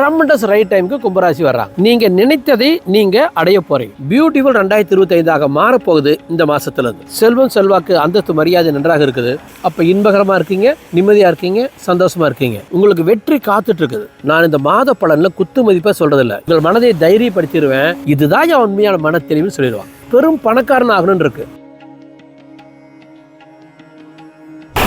Tremendous right டைமுக்கு கும்பராசி வர்றாங்க நீங்க நினைத்ததை நீங்க அடைய போறீங்க. பியூட்டிஃபுல் ரெண்டாயிரத்தி இருபத்தி ஐந்தாக மாறப்போகுது இந்த மாசத்துல இருந்து செல்வம் செல்வாக்கு அந்தஸ்து மரியாதை நன்றாக இருக்குது. அப்ப இன்பகரமா இருக்கீங்க நிம்மதியா இருக்கீங்க சந்தோஷமா இருக்கீங்க. உங்களுக்கு வெற்றி காத்துட்டு இருக்குது நான் இந்த மாத பலன்ல குத்து மதிப்பா சொல்றதில்ல. உங்கள் மனதை தைரியப்படுத்திடுவேன். இதுதான் என் உண்மையான மன தெளிவுன்னு சொல்லிடுவான். பெரும் பணக்காரன் ஆகணும்னு இருக்கு.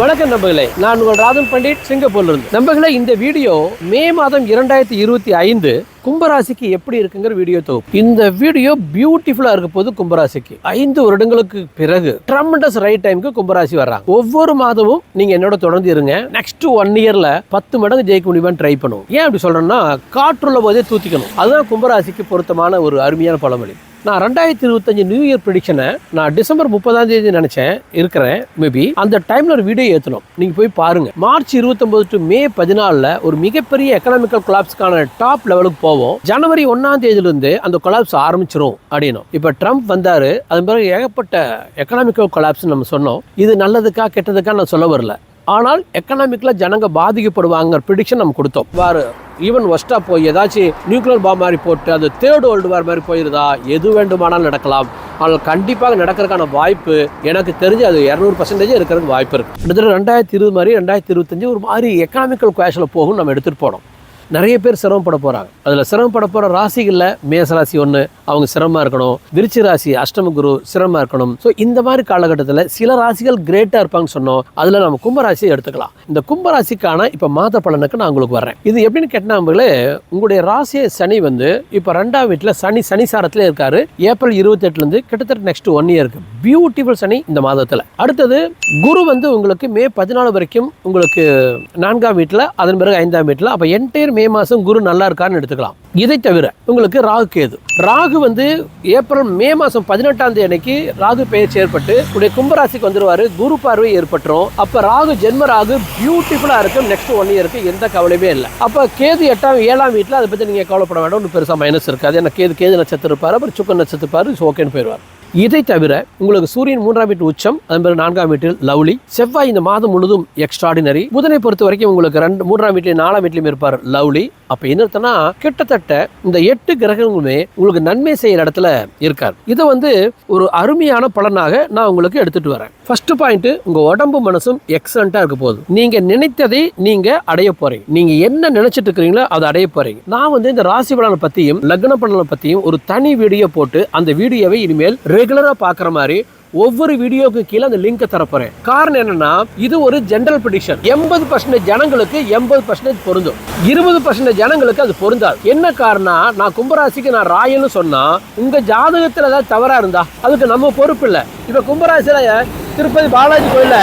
வணக்கம் நம்பர்களே நான் உங்கள் ராதன் பண்டிட் சிங்கப்பூர்ல இருந்து நம்பர்களே இந்த வீடியோ மே மாதம் இரண்டாயிரத்தி இருபத்தி ஐந்து கும்பராசிக்கு எப்படி இருக்குங்கிற வீடியோ தொகுப்பு. இந்த வீடியோ பியூட்டிஃபுல்லா இருக்க போது கும்பராசிக்கு. ஐந்து வருடங்களுக்கு பிறகு ட்ரமண்டஸ் ரைட் டைமுக்கு கும்பராசி வர்றாங்க. ஒவ்வொரு மாதமும் நீங்க என்னோட தொடர்ந்து இருங்க. நெக்ஸ்ட் ஒன் இயர்ல பத்து மடங்கு ஜெயிக்க முடியுமான்னு ட்ரை பண்ணுவோம். ஏன் அப்படி சொல்றேன்னா காற்றுள்ள போதே தூத்திக்கணும். அதுதான் கும்பராசிக்கு பொருத்தமான ஒரு அருமையான பழமொழி. நான் ரெண்டாயிரத்தி இருபத்தஞ்சு நியூ இயர் ப்ரிடிக்ஷனை நான் டிசம்பர் முப்பதாம் தேதி நினச்சேன் இருக்கிறேன் மேபி அந்த டைமில் ஒரு வீடியோ ஏற்றணும் நீங்கள் போய் பாருங்கள் மார்ச் இருபத்தொம்போது டு மே பதினாலில் ஒரு மிகப்பெரிய எக்கனாமிக்கல் கொலாப்ஸ்க்கான டாப் லெவலுக்கு போவோம். ஜனவரி ஒன்றாம் தேதியிலிருந்து அந்த கொலாப்ஸ் ஆரம்பிச்சிரும் அப்படின்னும். இப்போ ட்ரம்ப் வந்தார். அது பிறகு ஏகப்பட்ட எக்கனாமிக்கல் கொலாப்ஸ் நம்ம சொன்னோம். இது நல்லதுக்கா கெட்டதுக்கா நான் சொல்ல வரல. ஆனால் எக்கனாமிக்கில் ஜனங்க பாதிக்கப்படுவாங்கிற ப்ரிடிக்ஷன் நம்ம கொடுத்தோம். வாரு ஈவன் ஒஸ்ட்டாக போய் ஏதாச்சும் நியூக்ளியர் பாம் மாதிரி போட்டு அது தேர்ட் வேர்ல்டு வார் மாதிரி போயிருதா எது வேண்டுமானாலும் நடக்கலாம். ஆனால் கண்டிப்பாக நடக்கிறதுக்கான வாய்ப்பு எனக்கு தெரிஞ்சு அது இரநூறு பர்சன்டேஜ் இருக்கிறதுக்கு வாய்ப்பு இருக்குது கிட்டத்தட்ட ரெண்டாயிரத்தி இருபது மாதிரி ரெண்டாயிரத்தி இருபத்தஞ்சு ஒரு மாதிரி எக்கனாமிக்கல் குவேஷில் போகும் நம்ம எடுத்துகிட்டு போனோம். நிறைய பேர் சிரமப்பட போகிறாங்க அதில் சிரமப்பட போகிற ராசிகளில் மேசராசி ஒன்று அவங்க சிரமமாக இருக்கணும். விருச்சி ராசி அஷ்டம குரு சிரமமாக இருக்கணும். ஸோ இந்த மாதிரி காலகட்டத்தில் சில ராசிகள் கிரேட்டாக இருப்பாங்கன்னு சொன்னோம். அதில் நம்ம கும்பராசியை எடுத்துக்கலாம். இந்த கும்பராசிக்கான இப்போ மாத பலனுக்கு நான் உங்களுக்கு வர்றேன். இது எப்படின்னு கேட்டால் உங்களுடைய ராசியை சனி வந்து இப்போ ரெண்டாம் வீட்டில் சனி சனிசாரத்தில் இருக்காரு. ஏப்ரல் இருபத்தெட்டுலேருந்து கிட்டத்தட்ட நெக்ஸ்ட் ஒன் இயருக்கு பியூட்டிஃபுல் சனி இந்த மாதத்தில். அடுத்தது குரு வந்து உங்களுக்கு மே பதினாலு வரைக்கும் உங்களுக்கு நான்காம் வீட்டில் அதன் பிறகு ஐந்தாம் வீட்டில் அப்போ என்டையர் மே மாதம் குரு நல்லா இருக்கான்னு எடுத்துக்கலாம். இதை தவிர உங்களுக்கு ராகு கேது. ராகு வந்து ஏப்ரல் மே மாதம் பதினெட்டாம் தேதி அன்னைக்கு ராகு பெயர்ச்சி ஏற்பட்டு உடைய கும்பராசிக்கு வந்துருவாரு. குரு பார்வை ஏற்பட்டுரும். அப்ப ராகு ஜென்ம ராகு பியூட்டிஃபுல்லா இருக்கும். நெக்ஸ்ட் ஒன் இயருக்கு எந்த கவலையுமே இல்லை. அப்ப கேது எட்டாம் ஏழாம் வீட்டில் அதை பத்தி நீங்க கவலைப்பட வேண்டாம். ஒன்றும் பெருசா மைனஸ் இருக்காது. ஏன்னா கேது கேது நட்சத்திரம் இருப்பார். அப்புறம் சுக்க நட்சத்திரம் இருப்பார். ஓகேன்னு போயிடுவார் இதை தவிர உங்களுக்கு சூரியன் மூன்றாம் வீட்டு உச்சம் அதன் பிறகு நான்காம் வீட்டில் லவ்லி. செவ்வாய் இந்த மாதம் முழுதும் எக்ஸ்ட்ராடினரி புதனை பொறுத்த வரைக்கும் உங்களுக்கு ரெண்டு மூன்றாம் வீட்லையும் நாலாம் வீட்லையும் இருப்பார் லவ்லி. அப்ப என்ன கிட்டத்தட்ட இந்த எட்டு கிரகங்களுமே உங்களுக்கு நன்மை செய்யற இடத்துல இருக்கார். இதை வந்து ஒரு அருமையான பலனாக நான் உங்களுக்கு எடுத்துட்டு வரேன். ஃபர்ஸ்ட் பாயிண்ட் உங்க உடம்பு மனசும் எக்ஸலண்டா இருக்க போகுது. நீங்க நினைத்ததை நீங்க அடைய போறீங்க. நீங்க என்ன நினைச்சிட்டு இருக்கிறீங்களோ அதை அடைய போறீங்க. நான் வந்து இந்த ராசி பலனை பத்தியும் லக்ன பலனை பத்தியும் ஒரு தனி வீடியோ போட்டு அந்த வீடியோவை இனிமேல் ரெகுலராக பார்க்குற மாதிரி ஒவ்வொரு வீடியோக்கு கீழே அந்த லிங்கை தரப்போறேன். காரணம் என்னன்னா இது ஒரு ஜென்ரல் ப்ரிடிக்ஷன் எண்பது பர்சன்டேஜ் ஜனங்களுக்கு எண்பது பர்சன்டேஜ் பொருந்தும். இருபது பர்சன்டேஜ் ஜனங்களுக்கு அது பொருந்தாது. என்ன காரணம் நான் கும்பராசிக்கு நான் ராயல்னு சொன்னா உங்க ஜாதகத்தில் ஏதாவது தவறா இருந்தா அதுக்கு நம்ம பொறுப்பு இல்லை. இப்போ கும்பராசியில திருப்பதி பாலாஜி கோயில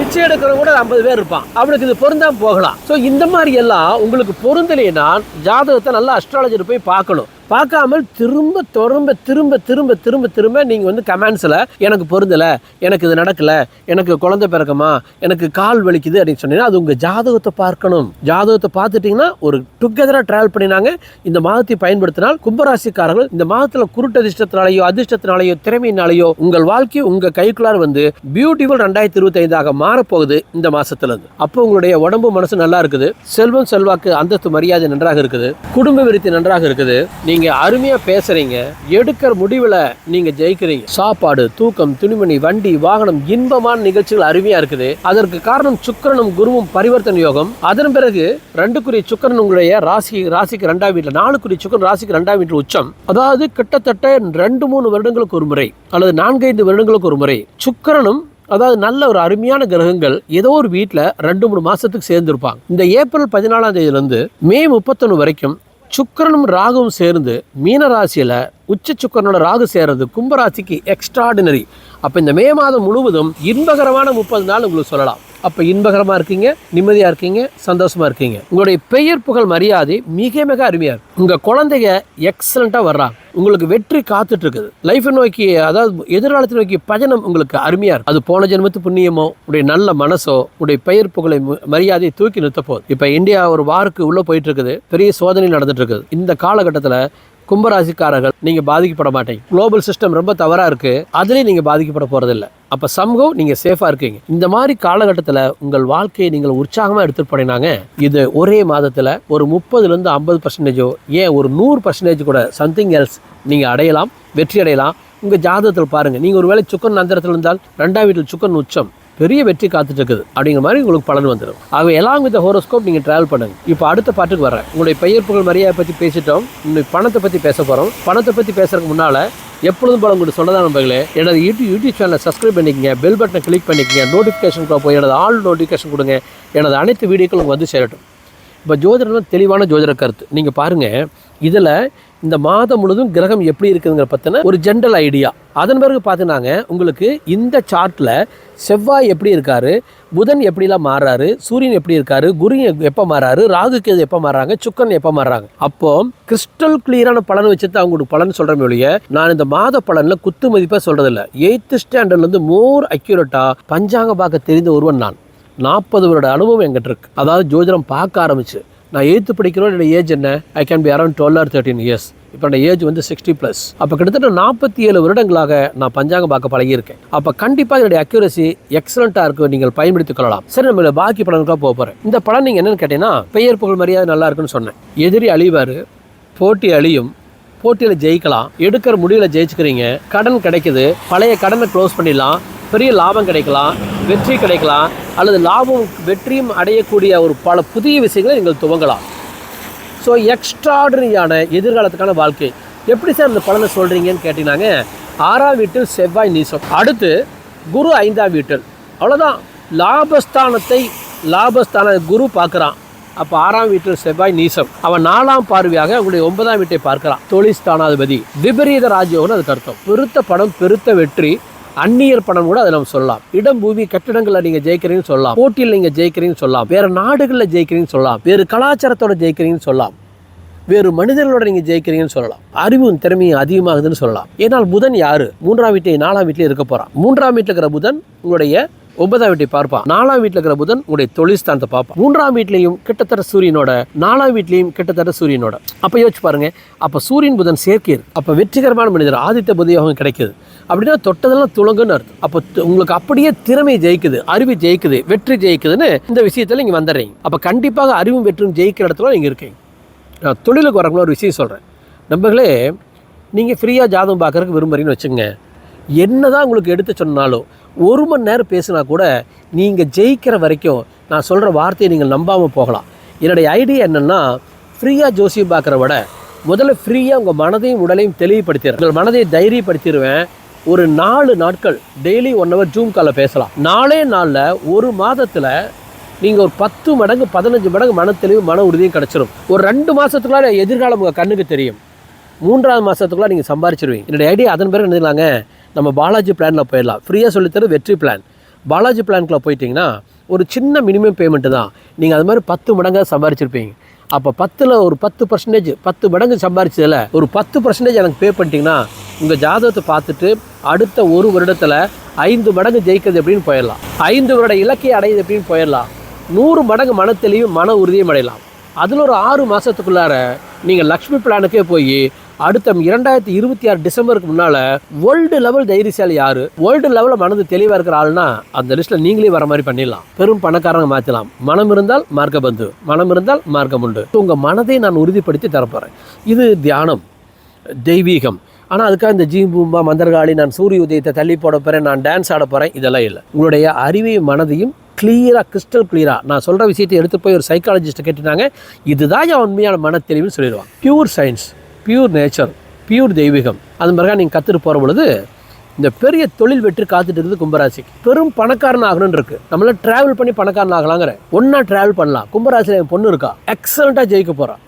பிச்சை எடுக்கிறவங்க கூட ஐம்பது பேர் இருப்பான். அவனுக்கு இது பொருந்தாம போகலாம். ஸோ இந்த மாதிரி எல்லாம் உங்களுக்கு பொருந்தலைன்னா ஜாதகத்தை நல்லா அஸ்ட்ராலஜர் போய் பார்க்கணும். பார்க்காமல் திரும்ப திரும்ப திரும்ப திரும்ப திரும்ப திரும்ப நீங்கள் வந்து கமெண்ட்ஸில் எனக்கு பொருந்தலை எனக்கு இது நடக்கலை எனக்கு குழந்தை பிறக்கமா எனக்கு கால் வலிக்குது அப்படின்னு சொன்னீங்கன்னா அது உங்கள் ஜாதகத்தை பார்க்கணும். ஜாதகத்தை பார்த்துட்டிங்கன்னா ஒரு டுகெதராக ட்ராவல் பண்ணினாங்க. இந்த மாதத்தை பயன்படுத்தினால் கும்பராசிக்காரர்கள் இந்த மாதத்தில் குருட்டதிர்ஷ்டத்தினாலேயோ அதிர்ஷ்டத்தினாலேயோ திறமையினாலேயோ உங்கள் வாழ்க்கை உங்கள் கைக்குள்ளார் வந்து பியூட்டிஃபுல் ரெண்டாயிரத்தி இருபத்தி ஐந்தாக மாறப்போகுது இந்த மாதத்துலருந்து அப்போ உங்களுடைய உடம்பு மனசு நல்லா இருக்குது. செல்வம் செல்வாக்கு அந்தஸ்து மரியாதை நன்றாக இருக்குது. குடும்ப விருத்தி நன்றாக இருக்குது. நீங்க அருமையா பேசுறீங்க. எடுக்கிற முடிவுல நீங்க ஜெயிக்கிறீங்க. சாப்பாடு தூக்கம் துணிமணி வண்டி வாகனம் இன்பமான நிகழ்ச்சிகள் அருமையா இருக்குது. அதற்கு காரணம் சுக்கிரனும் குருவும் பரிவர்த்தனை யோகம். அதன் பிறகு ரெண்டுக்குரிய சுக்கரன் உங்களுடைய ராசி ராசிக்கு ரெண்டாம் வீட்டுல நாலுக்குரிய சுக்கிரன் ராசிக்கு ரெண்டாம் வீட்டில் உச்சம். அதாவது கிட்டத்தட்ட ரெண்டு மூணு வருடங்களுக்கு ஒரு முறை அல்லது நான்கைந்து வருடங்களுக்கு ஒரு முறை சுக்கரனும் அதாவது நல்ல ஒரு அருமையான கிரகங்கள் ஏதோ ஒரு வீட்டில் ரெண்டு மூணு மாசத்துக்கு சேர்ந்துருப்பாங்க. இந்த ஏப்ரல் பதினாலாம் தேதியிலேருந்து மே முப்பத்தொன்று வரைக்கும் சுக்கிரனும் ராகுவும் சேர்ந்து மீன ராசியில் உச்ச சுக்கரனோட ராகு சேர்றது கும்பராசிக்கு எக்ஸ்ட்ராடினரி அப்போ இந்த மே மாதம் முழுவதும் இன்பகரமான முப்பது நாள் உங்களுக்கு சொல்லலாம். அப்போ இன்பகரமாக இருக்கீங்க நிம்மதியாக இருக்கீங்க சந்தோஷமாக இருக்கீங்க. உங்களுடைய பெயர் புகழ் மரியாதை மிக மிக அருமையாக இருக்கும் உங்கள் குழந்தைங்க எக்ஸலண்ட்டாக வர்றாங்க உங்களுக்கு வெற்றி காத்துட்டு இருக்குது லைஃப்பை நோக்கி அதாவது எதிர்காலத்தை நோக்கி பயணம் உங்களுக்கு அருமையாக இருக்கும் அது போன ஜென்மத்து புண்ணியமோ உடைய நல்ல மனசோ உடைய பெயர் புகழை மரியாதையை தூக்கி நிறுத்த போகுது. இப்போ இந்தியா ஒரு வாருக்கு உள்ளே போயிட்டு இருக்குது பெரிய சோதனை நடந்துட்டு இருக்குது இந்த காலகட்டத்தில் கும்பராசிக்காரர்கள் நீங்க பாதிக்கப்பட மாட்டீங்க. குளோபல் சிஸ்டம் ரொம்ப தவறா இருக்கு. அதுலயும் நீங்க பாதிக்கப்பட போகிறதில்ல அப்ப சமூகம் நீங்க சேஃபா இருக்கீங்க. இந்த மாதிரி காலகட்டத்தில் உங்கள் வாழ்க்கையை நீங்கள் உற்சாகமா எடுத்துட்டு போனீங்கன்னாங்க. இது ஒரே மாதத்துல ஒரு முப்பதுல இருந்து ஐம்பது பர்சன்டேஜோ ஏன் ஒரு நூறு பர்சன்டேஜ் கூட சம்திங் எல்ஸ் நீங்க அடையலாம் வெற்றி அடையலாம். உங்க ஜாதகத்தில் பாருங்க. நீங்க ஒருவேளை சுக்கன் நந்திரத்தில் இருந்தால் ரெண்டாம் வீட்டில் சுக்கன் உச்சம். பெரிய வெற்றி காத்துட்டு இருக்குது அப்படிங்கிற மாதிரி உங்களுக்கு பலன் வந்துடும் ஆகவே எல்லாம் வித் ஹோரோஸ்கோப் நீங்கள் ட்ராவல் பண்ணுங்க. இப்போ அடுத்த பாட்டுக்கு வரேன் உங்களுடைய பெயர் புகழ் மரியாதை பற்றி பேசிட்டோம். இன்னைக்கு பணத்தை பற்றி பேச போகிறோம் பணத்தை பற்றி பேசுறதுக்கு முன்னால் எப்பொழுதும் போல உங்களுக்கு சொல்லதான் நண்பர்களே எனது யூடியூப் யூடியூப் சேனலை சப்ஸ்கிரைப் பண்ணிக்கங்க பெல் பட்டனை கிளிக் பண்ணிக்கங்க நோட்டிஃபிகேஷன் போய் எனது ஆல் நோட்டிஃபிகேஷன் கொடுங்க. எனது அனைத்து வீடியோக்களும் வந்து சேரட்டும். இப்போ ஜோதிடம் தெளிவான ஜோதிட கருத்து. நீங்கள் பாருங்கள் இதில் இந்த மாதம் முழுதும் கிரகம் எப்படி இருக்குதுங்கிற பற்றின ஒரு ஜென்ரல் ஐடியா அதன் பிறகு பார்த்தீங்கன்னாங்க உங்களுக்கு இந்த சார்ட்டில் செவ்வாய் எப்படி இருக்கார் புதன் எப்படிலாம் மாறாரு சூரியன் எப்படி இருக்காரு குரு எப்போ மாறாரு ராகு கேது எப்போ மாறாங்க சுக்கன் எப்போ மாறாங்க அப்போ கிறிஸ்டல் கிளியரான பலன் வச்சு தான் அவங்களுக்கு பலன் சொல்கிறேன் ஒழிய நான் இந்த மாத பலனில் குத்து மதிப்பாக சொல்கிறதில்ல எயித்து ஸ்டாண்டர்ட்லேருந்து மோர் அக்யூரேட்டாக பஞ்சாங்க பார்க்க தெரிந்த ஒருவன் நான். நாற்பது வருட அனுபவம் எங்கிட்ட இருக்குது அதாவது ஜோதிடம் பார்க்க ஆரம்பிச்சு. நான் எயித்து படிக்கிறோம் என்னோட ஏஜ் என்ன? I can be around twelve or thirteen years இப்போ என்னோட ஏஜ் வந்து சிக்ஸ்டி ப்ளஸ் அப்போ கிட்டத்தட்ட நாற்பத்தி ஏழு வருடங்களாக நான் பஞ்சாங்கம் பார்க்க பழகியிருக்கேன். அப்போ கண்டிப்பாக என்னுடைய அக்யூரசி எக்ஸலண்ட்டாக இருக்கும் நீங்கள் பயன்படுத்திக் கொள்ளலாம். சரி நம்ம பாக்கி பலனுக்காக போக போகிறேன் இந்த படம் நீங்கள் என்னென்னு கேட்டீங்கன்னா பெயர் புகழ் மரியாதை நல்லா இருக்குன்னு சொன்னேன். எதிரி அழிவார் போட்டி அழியும் போட்டியில் ஜெயிக்கலாம். எடுக்கிற முடிவில் ஜெயிச்சுக்கிறீங்க. கடன் கிடைக்குது. பழைய கடனை க்ளோஸ் பண்ணிடலாம். பெரிய லாபம் கிடைக்கலாம். வெற்றி கிடைக்கலாம். அல்லது லாபம் வெற்றியும் அடையக்கூடிய ஒரு பல புதிய விஷயங்களை நீங்கள் துவங்கலாம். ஸோ எக்ஸ்ட்ராடனரியான எதிர்காலத்துக்கான வாழ்க்கை. எப்படி சார் அந்த பலனை சொல்கிறீங்கன்னு கேட்டிங்கனாங்க ஆறாம் வீட்டில் செவ்வாய் நீசம். அடுத்து குரு ஐந்தாம் வீட்டில். அவ்வளோதான் லாபஸ்தானத்தை லாபஸ்தான குரு பார்க்குறான். அப்போ ஆறாம் வீட்டில் செவ்வாய் நீசம். அவன் நாலாம் பார்வையாக உங்களுடைய ஒன்பதாம் வீட்டை பார்க்கிறான். தொழில் ஸ்தானாதிபதி விபரீத ராஜயோகம்னு அதுக்கு அர்த்தம். பெருத்த படம் பெருத்த வெற்றி அந்நியர் பணம் கூட அதை நம்ம சொல்லலாம். இடம் பூமி கட்டிடங்களில் நீங்கள் ஜெயிக்கிறீங்கன்னு சொல்லலாம். போட்டியில் நீங்கள் ஜெயிக்கிறீங்கன்னு சொல்லலாம். வேறு நாடுகளில் ஜெயிக்கிறீங்கன்னு சொல்லலாம். வேறு கலாச்சாரத்தோட ஜெயிக்கிறீங்கன்னு சொல்லலாம். வேறு மனிதர்களோட நீங்கள் ஜெயிக்கிறீங்கன்னு சொல்லலாம். அறிவும் திறமையும் அதிகமாகுதுன்னு சொல்லலாம். ஏன்னால் புதன் யாரு? மூன்றாம் வீட்டை நாலாம் வீட்டிலே இருக்க போகிறான் மூன்றாம் வீட்டில் இருக்கிற புதன் உங்களுடைய ஒன்பதாம் வீட்டை பார்ப்பான். நாலாம் வீட்டில் இருக்கிற புதன் உங்களுடைய தொழில் ஸ்தானத்தை பார்ப்பான். மூன்றாம் வீட்லையும் கிட்டத்தட்ட சூரியனோட நாலாம் வீட்லையும் கிட்டத்தட்ட சூரியனோட. அப்போ யோசிச்சு பாருங்க. அப்போ சூரியன் புதன் சேர்க்கை இருக்கு. அப்போ வெற்றிகரமான மனிதர் ஆதித்த புதையோகம் கிடைக்குது. அப்படின்னா தொட்டதெல்லாம் துளங்குன்னு அர்த்தம். அப்போ உங்களுக்கு அப்படியே திறமை ஜெயிக்குது அறிவு ஜெயிக்குது வெற்றி ஜெயிக்குதுன்னு இந்த விஷயத்தில் நீங்கள் வந்துடுறீங்க. அப்போ கண்டிப்பாக அறிவும் வெற்றும் ஜெயிக்கிற இடத்துல நீங்கள் இருக்கீங்க. நான் தொழிலுக்கு வரவங்கள ஒரு விஷயம் சொல்கிறேன் நம்பர்களே நீங்கள் ஃப்ரீயாக ஜாதகம் பார்க்குறதுக்கு விரும்புகிறீங்கன்னு வச்சுங்க என்னதான் உங்களுக்கு எடுத்து சொன்னாலும் ஒரு மணி நேரம் பேசினா கூட நீங்கள் ஜெயிக்கிற வரைக்கும் நான் சொல்கிற வார்த்தையை நீங்கள் நம்பாமல் போகலாம். என்னுடைய ஐடியா என்னென்னா ஃப்ரீயாக ஜோசியம் பார்க்குற விட முதல்ல ஃப்ரீயாக உங்கள் மனதையும் உடலையும் தெளிவுபடுத்திடுறேன் உங்கள் மனதை தைரியப்படுத்திடுவேன். ஒரு நாலு நாட்கள் டெய்லி ஒன் ஹவர் ஜூம் காலில் பேசலாம். நாலே நாளில் ஒரு மாதத்தில் நீங்கள் ஒரு பத்து மடங்கு பதினஞ்சு மடங்கு மன தெளிவு மன உறுதியும் கிடச்சிரும். ஒரு ரெண்டு மாதத்துக்குள்ளார எதிர்காலம் உங்கள் கண்ணுக்கு தெரியும். மூன்றாவது மாதத்துக்குள்ளே நீங்கள் சம்பாரிச்சிருவீங்க. என்னுடைய ஐடியா அதன் பிறகு என்னலாங்க நம்ம பாலாஜி பிளானில் போயிடலாம். ஃப்ரீயாக சொல்லித்தர வெற்றி பிளான் பாலாஜி பிளான்குள்ளே போயிட்டீங்கன்னா ஒரு சின்ன மினிமம் பேமெண்ட்டு தான். நீங்கள் அது மாதிரி பத்து மடங்காக சம்பாரிச்சிருப்பீங்க. அப்போ பத்தில் ஒரு பத்து பர்சன்டேஜ் பத்து மடங்கு சம்பாரிச்சதில் ஒரு பத்து பர்சன்டேஜ் எனக்கு பே பண்ணிட்டீங்கன்னா உங்கள் ஜாதகத்தை பார்த்துட்டு அடுத்த ஒரு வருடத்தில் ஐந்து மடங்கு ஜெயிக்கிறது எப்படின்னு போயிடலாம். ஐந்து வருட இலக்கை அடையுது எப்படின்னு போயிடலாம். நூறு மடங்கு மனத்தெளிவு மன உறுதியும் அடையலாம். அதில் ஒரு ஆறு மாதத்துக்குள்ளார நீங்கள் லக்ஷ்மி பிளானுக்கே போய் அடுத்த இரண்டாயிரத்தி இருபத்தி ஆறு டிசம்பருக்கு முன்னால் வேர்ல்டு லெவல் தைரியசாலி யார்? வேர்ல்டு லெவலில் மனது தெளிவாக இருக்கிற ஆள்னா அந்த லிஸ்ட்டில் நீங்களே வர மாதிரி பண்ணிடலாம். பெரும் பணக்காரங்க மாற்றலாம் மனம் இருந்தால் மார்க்க பந்து மனம் இருந்தால் மார்க்கம் உண்டு உங்கள் மனதை நான் உறுதிப்படுத்தி தரப்போகிறேன் இது தியானம் தெய்வீகம். ஆனால் அதுக்காக இந்த ஜீம் பூம்பா மந்தர்காளி நான் சூரிய உதயத்தை தள்ளி போட போகிறேன் நான் டான்ஸ் ஆட போகிறேன் இதெல்லாம் இல்லை. உங்களுடைய அறிவையும் மனதையும் கிளியராக கிறிஸ்டல் கிளியராக நான் சொல்கிற விஷயத்தை எடுத்து போய் ஒரு சைக்காலஜிஸ்ட்டை கேட்டுட்டாங்க. இதுதான் என் உண்மையான மன தெளிவுன்னு சொல்லிடுவான் pure science pure nature pure தெய்வீகம். அது மாதிரி நீங்கள் கற்றுட்டு போகிற பொழுது இந்த பெரிய தொழில் வெற்றி காத்துட்டு இருக்குது கும்பராசிக்கு. பெரும் பணக்காரன் ஆகணும்னு இருக்கு. நம்மள டிராவல் பண்ணி பணக்காரன் ஆகலாங்கிற. ஒன்றா டிராவல் பண்ணலாம். கும்பராசியில் என் பொண்ணு இருக்கா? எக்ஸலண்ட்டாக ஜெயிக்க போகிறான்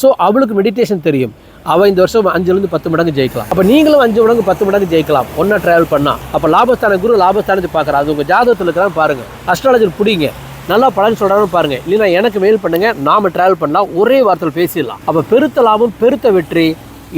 ஸோ அவளுக்கு மெடிடேஷன் தெரியும். அவள் இந்த வருஷம் அஞ்சுலேருந்து பத்து மடங்கு ஜெயிக்கலாம். அப்போ நீங்களும் அஞ்சு மடங்கு பத்து மடங்கு ஜெயிக்கலாம். ஒன்றா ட்ராவல் பண்ணால் அப்போ லாபஸ்தான குரு லாபஸ்தானத்தை பார்க்குறா அது உங்கள் ஜாதகத்தில் இருக்கிறான்னு பாருங்கள் அஸ்ட்ராலஜர் பிடிங்க. நல்லா பலன் சொல்கிறாங்க பாருங்கள் இல்லைன்னா எனக்கு மெயில் பண்ணுங்கள் நாம ட்ராவல் பண்ணலாம் ஒரே வார்த்தையில் பேசிடலாம். அப்போ பெருத்த லாபம் பெருத்த வெற்றி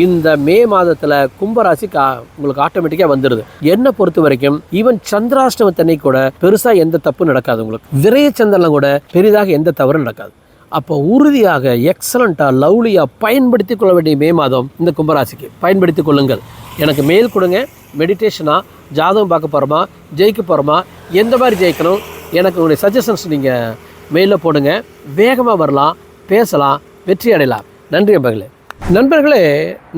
இந்த மே மாதத்தில் கும்பராசி கா உங்களுக்கு ஆட்டோமேட்டிக்காக வந்துடுது என்னை பொறுத்த வரைக்கும் ஈவன் சந்திராஷ்டமத்தன்னை கூட பெருசாக எந்த தப்பும் நடக்காது உங்களுக்கு. விரைய சந்திரனில் கூட பெரிதாக எந்த தவறும் நடக்காது. அப்போ உறுதியாக எக்ஸலண்ட்டாக லவ்லியாக பயன்படுத்தி கொள்ள வேண்டிய மே மாதம் இந்த கும்பராசிக்கு. பயன்படுத்தி கொள்ளுங்கள். எனக்கு மெயில் கொடுங்க. மெடிடேஷனாக ஜாதகம் பார்க்க போகிறோமா ஜெயிக்க போகிறோமா எந்த மாதிரி ஜெயிக்கணும்? எனக்கு உங்களுடைய சஜஷன்ஸ் நீங்கள் மெயிலில் போடுங்க. வேகமாக வரலாம் பேசலாம் வெற்றி அடையலாம். நன்றி நண்பர்களே நண்பர்களே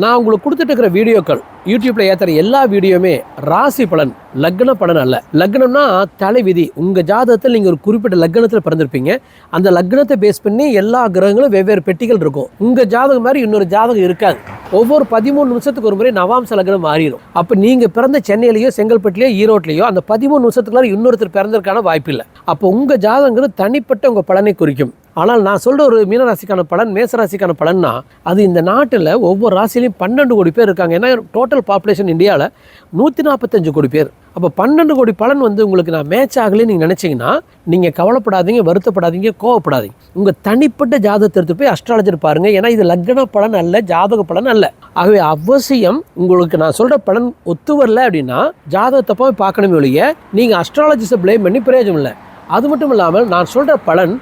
நான் உங்களுக்கு கொடுத்துட்டு இருக்கிற வீடியோக்கள் யூடியூப்பில் ஏற்றுற எல்லா வீடியோவுமே ராசி பலன் லக்ன பலன் அல்ல. லக்னம்னா தலைவிதி உங்கள் ஜாதகத்தில் நீங்கள் ஒரு குறிப்பிட்ட லக்னத்தில் பிறந்திருப்பீங்க. அந்த லக்னத்தை பேஸ் பண்ணி எல்லா கிரகங்களும் வெவ்வேறு பெட்டிகள் இருக்கும். உங்கள் ஜாதகம் மாதிரி இன்னொரு ஜாதகம் இருக்காது. ஒவ்வொரு பதிமூணு நிமிஷத்துக்கு ஒரு முறை நவாம்ச லக்னம் மாறிடும். அப்போ நீங்கள் பிறந்த சென்னையிலையோ செங்கல்பட்டுலையோ ஈரோட்லையோ அந்த பதிமூணு நிமிஷத்துக்குள்ள இன்னொருத்தர் பிறந்திருக்கான வாய்ப்பு இல்லை அப்போ உங்கள் ஜாதகங்கிறது தனிப்பட்ட உங்கள் பலனை குறிக்கும். ஆனால் நான் சொல்கிற ஒரு மீனராசிக்கான பலன் மேசராசிக்கான பலன்னா அது இந்த நாட்டில் ஒவ்வொரு ராசிலையும் பன்னெண்டு கோடி பேர் இருக்காங்க. ஏன்னா டோட்டல் பாப்புலேஷன் இந்தியாவில் நூற்றி நாற்பத்தஞ்சு கோடி பேர். அப்போ பன்னெண்டு கோடி பலன் வந்து உங்களுக்கு நான் மேட்ச் ஆகலைன்னு நீங்கள் நினச்சிங்கன்னா நீங்கள் கவலைப்படாதீங்க வருத்தப்படாதீங்க கோவப்படாதீங்க. உங்கள் தனிப்பட்ட ஜாதகத்தை எடுத்து போய் அஸ்ட்ராலஜர் பாருங்கள் ஏன்னா இது லக்ன பலன் அல்ல ஜாதக பலன் அல்ல. ஆகவே அவசியம் உங்களுக்கு நான் சொல்கிற பலன் ஒத்து வரல அப்படின்னா ஜாதகத்தை போய் பார்க்கணுமே ஒழிய நீங்கள் அஸ்ட்ராலஜிஸை ப்ளேம் பண்ணி பிரயோஜனம் இல்லை. அது மட்டும் இல்லாமல் நான் சொல்கிற பலன்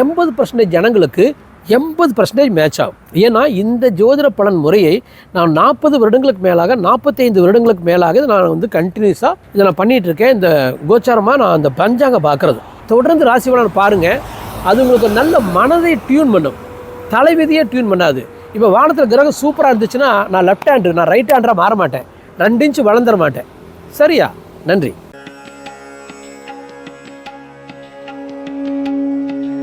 எண்பது பர்சன்டேஜ் ஜனங்களுக்கு எண்பது பர்சன்டேஜ் மேட்ச் ஆகும். ஏன்னா இந்த ஜோதிட பலன் முறையை நான் நாற்பது வருடங்களுக்கு மேலாக நாற்பத்தைந்து வருடங்களுக்கு மேலாக நான் வந்து கண்டினியூஸாக இதை நான் பண்ணிகிட்ருக்கேன் இந்த கோச்சாரமாக நான் அந்த பஞ்சாங்க பார்க்குறது. தொடர்ந்து ராசி பலன் பாருங்கள் அது உங்களுக்கு நல்ல மனதை டியூன் பண்ணும். தலைவிதியை டியூன் பண்ணாது. இப்போ வானத்தில் கிரகம் சூப்பராக இருந்துச்சுன்னா நான் லெஃப்ட் ஹேண்டு நான் ரைட் ஹேண்டராக மாற மாட்டேன். ரெண்டு இன்ச்சு வளர்ந்துட மாட்டேன். சரியா? நன்றி.